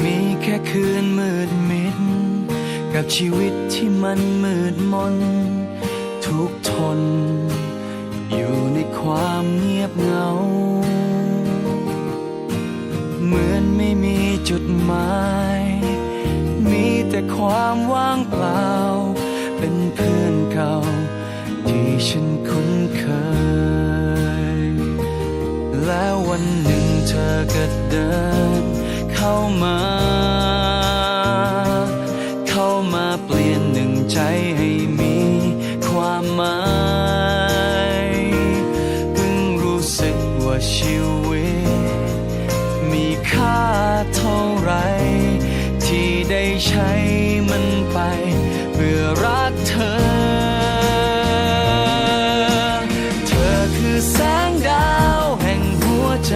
มีแค่คืนมืดมิด กับชีวิตที่มันมืดมน ทุกทน อยู่ในความเงียบเงา เหมือนไม่มีจุดหมาย มีแต่ความว่างเปล่า เป็นเพื่อนเก่า ที่ฉันคุ้นเคย แล้ววันหนึ่งเธอก็เดิน เข้ามา เข้ามาเปลี่ยนหนึ่งใจให้มีความหมายเพิ่งรู้สึกว่าชีวิต มีค่าเท่าไร ที่ได้ใช้มันไป เพื่อรักเธอ เธอคือแสงดาวแห่งหัวใจ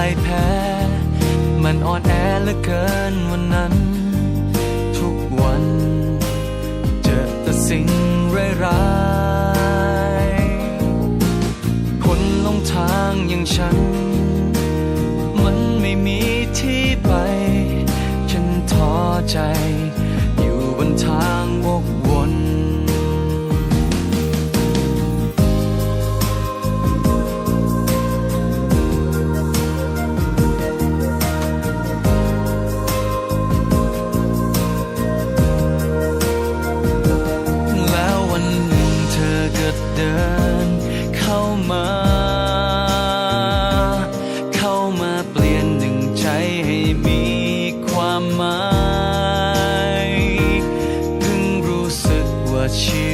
ายแพ้ มันอ่อนแอเหลือเกินวันนั้น ทุกวัน เจอแต่สิ่งร้ายๆคนหลงทางอย่างฉัน มันไม่มีที่ไป ฉันท้อใจ เดินเข้ามา เข้ามาเปลี่ยนหนึ่งใจให้มีความหมายเพิ่งรู้สึกว่าชี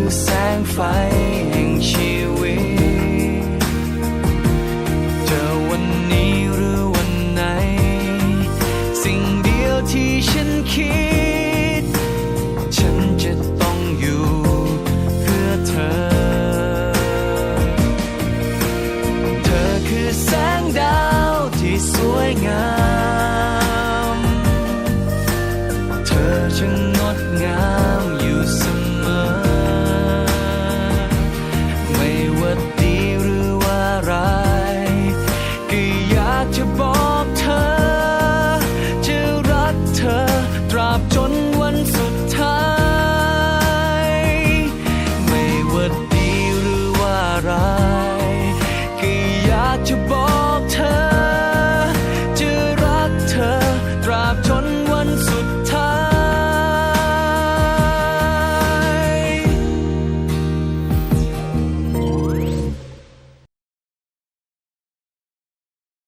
คือแสงไฟแห่งชีวิต